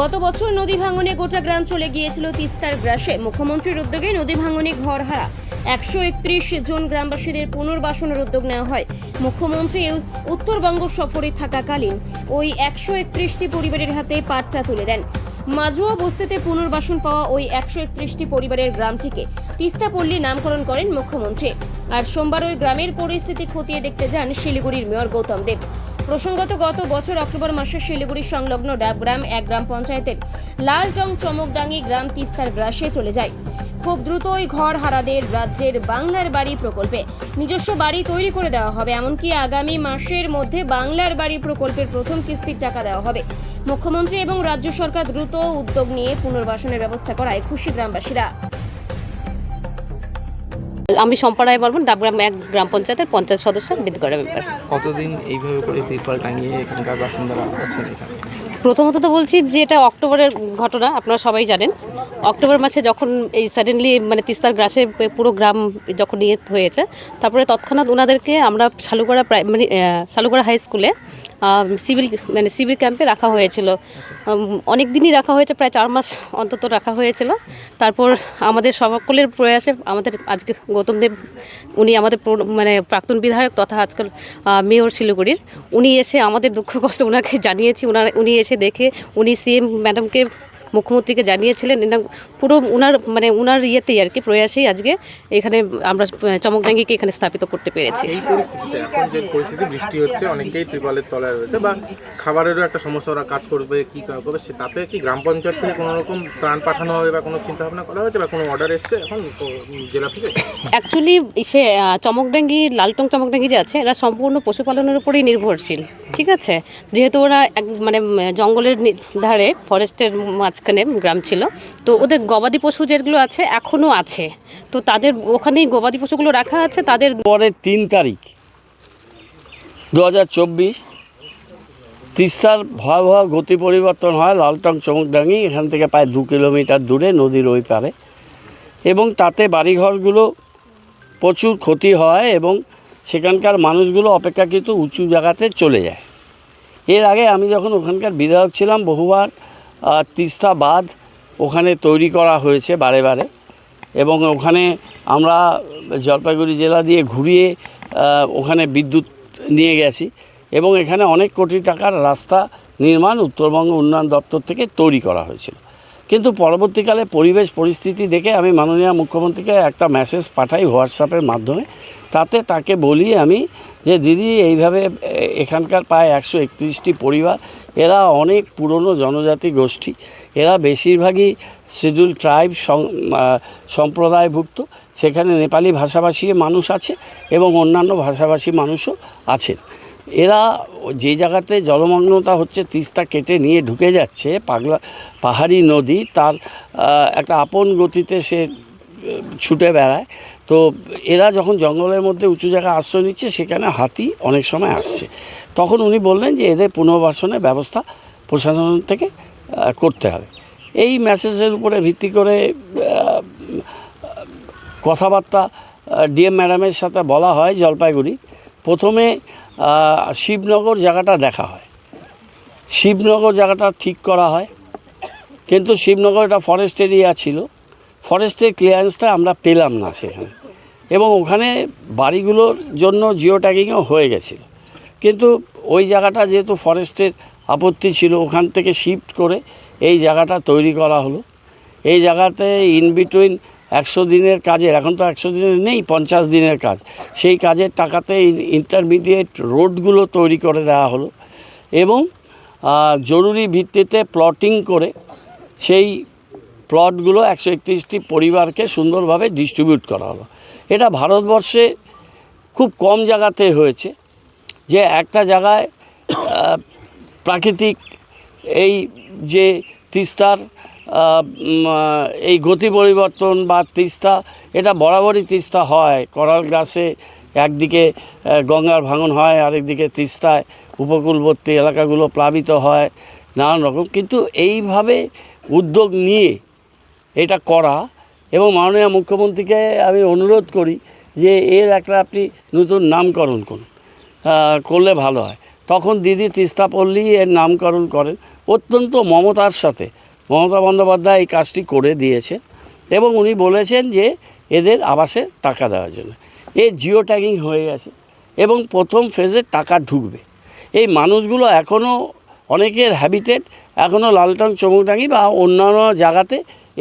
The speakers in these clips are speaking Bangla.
গত বছর নদী ভাঙনে গোটা গ্রাম চলে গিয়েছিল তিস্তার গ্রাসে। মুখ্যমন্ত্রীর উদ্যোগে নদী ভাঙনে ঘর হারা একশো একত্রিশ জন গ্রামবাসীদের পুনর্বাসনের উদ্যোগ নেওয়া হয়। মুখ্যমন্ত্রী উত্তরবঙ্গ সফরে থাকাকালীন ওই একশো একত্রিশটি পরিবারের হাতে পাট্টা তুলে দেন। মাঝুয়া বস্তিতে পুনর্বাসন পাওয়া ওই একশো একত্রিশটি পরিবারের গ্রামটিকে তিস্তা পল্লী নামকরণ করেন মুখ্যমন্ত্রী। আর সোমবার ওই গ্রামের পরিস্থিতি খতিয়ে দেখতে যান শিলিগুড়ির মেয়র গৌতম দেব। প্রসঙ্গত, গত বছর অক্টোবর মাসে শিলিগুড়ি সংলগ্ন ডাবগ্রাম এক গ্রাম পঞ্চায়েতের লালটং চমকডাঙ্গি গ্রাম তিস্তার গ্রাসে চলে যায়। খুব দ্রুতই ঘর হারাদের রাজ্যের বাংলার বাড়ি প্রকল্পে নিজস্ব বাড়ি তৈরি করে দেওয়া হবে। এমনকি আগামী মাসের মধ্যে বাংলার বাড়ি প্রকল্পের প্রথম কিস্তির টাকা দেওয়া হবে। মুখ্যমন্ত্রী এবং রাজ্য সরকার দ্রুত উদ্যোগ নিয়ে পুনর্বাসনের ব্যবস্থা করায় খুশি গ্রামবাসীরা। আমি সম্পাড়ায় বলব ডাবগ্রাম এক গ্রাম পঞ্চায়েতের পঞ্চায়েত সদস্য বিদ্যুৎ মেম্বার কতদিন এইভাবে করে তিরপাল টাঙিয়ে এখানকার বাসিন্দারা আছেন এখানে? প্রথমত তো বলছি যে এটা অক্টোবরের ঘটনা আপনারা সবাই জানেন। অক্টোবর মাসে যখন এই সাডেনলি মানে তিস্তার গ্রাসে পুরো গ্রাম যখন ইয়ে হয়েছে, তারপরে তৎক্ষণাৎ ওনাদেরকে আমরা শালুগড়া প্রাইমারি শালুগড়া হাই স্কুলে সিভিল মানে সিভিল ক্যাম্পে রাখা হয়েছিল। অনেক দিনই রাখা হয়েছে, প্রায় চার মাস অন্তত রাখা হয়েছিল। তারপর আমাদের সকলের প্রয়াসে আমাদের আজকে গৌতম দেব, উনি আমাদের মানে প্রাক্তন বিধায়ক তথা আজকাল মেয়র শিলিগুড়ির, উনি এসে আমাদের দুঃখ কষ্ট ওনাকে জানিয়েছি উনি এসে দেখে, উনি সিএম ম্যাডামকে মুখ্যমন্ত্রীকে জানিয়েছিলেন। এটা পুরো উনার মানে উনার ইয়েতেই আর কি প্রয়াসেই আজকে এখানে আমরা চমকডাঙ্গিকে এখানে স্থাপিত করতে পেরেছি। এই পরিস্থিতিতে এখন যে পরিস্থিতি বৃষ্টি হচ্ছে অনেকেই ত্রিপলের তলায় রয়েছে বা খাবারেরও একটা সমস্যা ওরা কাজ করবে কি করবে সে তাতে কি গ্রাম পঞ্চায়েত থেকে কোনো রকম ত্রাণ পাঠানো হবে বা কোনো চিন্তা ভাবনা করা হয়েছে বা কোনো অর্ডার এসছে এখন জেলা থেকে? অ্যাকচুয়ালি সে চমকডাঙ্গি লালটং চমকডাঙ্গি যে আছে এরা সম্পূর্ণ পশুপালনের উপরেই নির্ভরশীল। ঠিক আছে? যেহেতু ওরা এক মানে জঙ্গলের ধারে, ফরেস্টের মাঝখানে গ্রাম ছিল, তো ওদের গবাদি পশু যেগুলো আছে এখনও আছে। তো তাদের ওখানেই গবাদি পশুগুলো রাখা আছে, তাদের পরে তিন তারিখ দু হাজার চব্বিশ, তিস্তার ভয়াবহ গতি পরিবর্তন হয়, লালটং চমকডাঙ্গি এখান থেকে প্রায় দু কিলোমিটার দূরে, নদীর ওই পারে। এবং তাতে বাড়িঘরগুলো প্রচুর ক্ষতি হয় এবং সেখানকার মানুষগুলো অপেক্ষাকৃত উঁচু জায়গাতে চলে যায়। এর আগে আমি যখন ওখানকার বিধায়ক ছিলাম, বহুবার তিস্তা বাঁধ ওখানে তৈরি করা হয়েছে বারে বারে এবং ওখানে আমরা জলপাইগুড়ি জেলা দিয়ে ঘুরিয়ে ওখানে বিদ্যুৎ নিয়ে গেছি এবং এখানে অনেক কোটি টাকার রাস্তা নির্মাণ উত্তরবঙ্গ উন্নয়ন দপ্তর থেকে তৈরি করা হয়েছিল। কিন্তু পরবর্তীকালে পরিবেশ পরিস্থিতি দেখে আমি মাননীয় মুখ্যমন্ত্রীকে একটা মেসেজ পাঠাই হোয়াটসঅ্যাপের মাধ্যমে। তাতে তাকে বলি আমি যে, দিদি, এইভাবে এখানকার প্রায় একশো একত্রিশটি পরিবার, এরা অনেক পুরনো জনজাতি গোষ্ঠী। এরা বেশিরভাগই শিডিউল ট্রাইব সম্প্রদায়ভুক্ত। সেখানে নেপালি ভাষাভাষী মানুষ আছে এবং অন্যান্য ভাষাভাষী মানুষও আছেন। এরা যে জায়গাতে জলমগ্নতা হচ্ছে, তিস্তা কেটে নিয়ে ঢুকে যাচ্ছে পাগলা, পাহাড়ি নদী, তার একটা আপন গতিতে সে ছুটে বেড়ায়। তো এরা যখন জঙ্গলের মধ্যে উঁচু জায়গায় আশ্রয় নিচ্ছে, সেখানে হাতি অনেক সময় আসছে। তখন উনি বললেন যে এদের পুনর্বাসনের ব্যবস্থা প্রশাসন থেকে করতে হবে। এই মেসেজের উপরে ভিত্তি করে কথাবার্তা ডিএম ম্যাডামের সাথে বলা হয় জলপাইগুড়ি। প্রথমে শিবনগর জায়গাটা দেখা হয়। শিবনগর জায়গাটা ঠিক করা হয়। কিন্তু শিবনগর এটা ফরেস্ট এরিয়া ছিল। ফরেস্টের ক্লিয়ারেন্সটা আমরা পেলাম না সেখানে। এবং ওখানে বাড়িগুলোর জন্য জিও ট্যাগিংও হয়ে গেছিল। কিন্তু ওই জায়গাটা যেহেতু ফরেস্টের আপত্তি ছিল, ওখান থেকে শিফট করে এই জায়গাটা তৈরি করা হলো। এই জায়গাতে ইন বিটুইন একশো দিনের কাজের, এখন তো একশো দিনের নেই, পঞ্চাশ দিনের কাজ। সেই কাজের টাকাতে ইন্টারমিডিয়েট রোডগুলো তৈরি করে দেওয়া হলো এবং জরুরি ভিত্তিতে প্লটিং করে সেই প্লটগুলো একশো একত্রিশটি পরিবারকে সুন্দরভাবে ডিস্ট্রিবিউট করা হলো। এটা ভারতবর্ষে খুব কম জায়গাতে হয়েছে, যে একটা জায়গায় প্রাকৃতিক এই যে তিস্তার এই গতি পরিবর্তন বা তিস্তা, এটা বরাবরই তিস্তা হয়। করাল গ্রাসে একদিকে গঙ্গার ভাঙন হয়, আরেকদিকে তিস্তায় উপকূলবর্তী এলাকাগুলো প্লাবিত হয়, নানান রকম। কিন্তু এইভাবে উদ্যোগ নিয়ে এটা করা এবং মাননীয় মুখ্যমন্ত্রীকে আমি অনুরোধ করি যে এর একটা আপনি নতুন নামকরণ করুন করলে ভালো হয়। তখন দিদি তিস্তা পল্লী এর নামকরণ করেন। অত্যন্ত মমতার সাথে মমতা বন্দ্যোপাধ্যায় এই কাজটি করে দিয়েছে এবং উনি বলেছেন যে এদের আবাসে টাকা দেওয়ার জন্য। এ জিও ট্যাগিং হয়ে গেছে এবং প্রথম ফেজে টাকা ঢুকবে। এই মানুষগুলো এখনও অনেকের হ্যাবিটেট এখনও লালটং চমকটাঙ্গি বা অন্যান্য জায়গাতে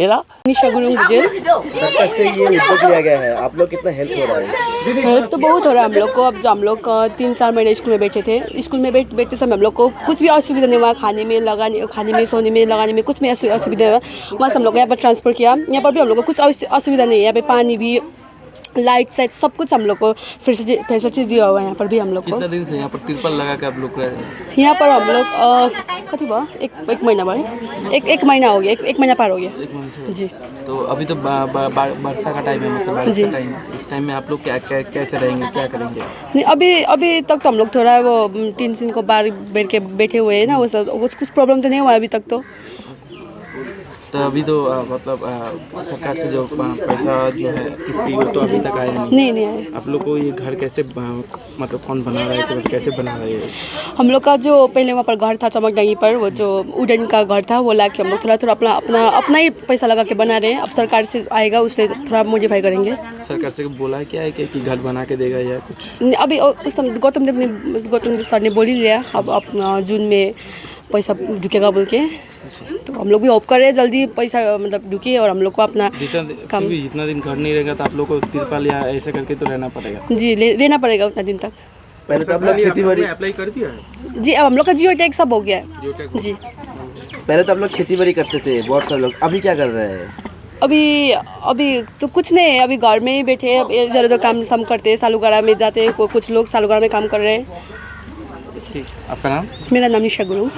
এরা निशा सरकार से ये उद्योग लिया गया है आप लोग कितना हेल्प हो रहा है हेल्प तो बहुत हो रहा है हम लोग को। अब जो हम लोग तीन चार महीने स्कूल में बैठे थे स्कूल में बैठ बैठते समय हम लोग को कुछ भी असुविधा नहीं हुआ। खाने में लगाने खाने में सोने में लगाने में कुछ भी असु- असुविधा हुआ। वहाँ से हम लोग को यहाँ पर ट्रांसफ़र किया। यहाँ पर भी हम लोग को कुछ असु- असुविधा नहीं है। यहाँ पे पानी भी लाइट साइट सब कुछ हम लोग को फैसिलिटी फैसिलिटीज़ दिया हुआ है यहाँ पर भी हम लोग को। कितना दिन से यहाँ पर तिरपल लगा के आप लोग रहे हैं? यहाँ पर हम लोग कति भयो? एक एक महीना भयो। एक एक महीना हो गया एक, एक महीना पार हो गया। जी। तो अभी तो वर्षा का टाइम है मतलब जी। का टाइम इस टाइम में आप लोग क्या, क्या कैसे रहेंगे क्या करेंगे? नहीं अभी अभी तक तो हम लोग थोड़ा वो तीन दिन को बाहर बैठ के बैठे हुए हैं ना वो सब कुछ कुछ प्रॉब्लम तो नहीं हुआ अभी तक तो। तो अभी तो आ, मतलब आ, सरकार से जो पैसा जो है किस्ती वो तो अभी तक आया नहीं। नहीं नहीं आए आप लोग को ये घर कैसे मतलब कौन बना रहा है तो कैसे बना रहा है? हम लोग का जो पहले वहाँ पर घर था चमकडंगी पर वो जो उडन का घर था वो ला के हम लोग थोड़ा थोड़ा अपना अपना अपना ही पैसा लगा के बना रहे हैं। अब सरकार से आएगा उससे थोड़ा मॉडिफाई करेंगे। सरकार से बोला क्या है कि, घर बना के देगा या कुछ? अभी उस टाइम गौतम देव ने गौतम देव सर ने बोल ही लिया अब अपना जून में पैसा ढुकेगा बोल के। तो हम लोग भी होप कर रहे हैं जल्दी पैसा मतलब ढुके और हम लोग को अपना काम- भी जितना दिन घर नहीं रहेगा तो आप लोग को तिरपाल या ऐसे करके तो रहना पड़ेगा। जी ले, लेना पड़ेगा उतना दिन तक। पहले तो आप लोग खेती बाड़ी अप्लाई कर दिया है? जी अब हम लोग का जियो टैग सब हो गया है। जी। पहले तो आप लोग खेती बाड़ी करते थे बहुत सारे लोग अभी क्या कर रहे हैं? अभी अभी तो कुछ नहीं है अभी घर में ही बैठे हैं इधर उधर काम सब करते हैं सालूगढ़ा में जाते हैं कुछ लोग सालूगढ़ा में काम कर रहे हैं। आपका नाम? मेरा नाम निशा गुरु।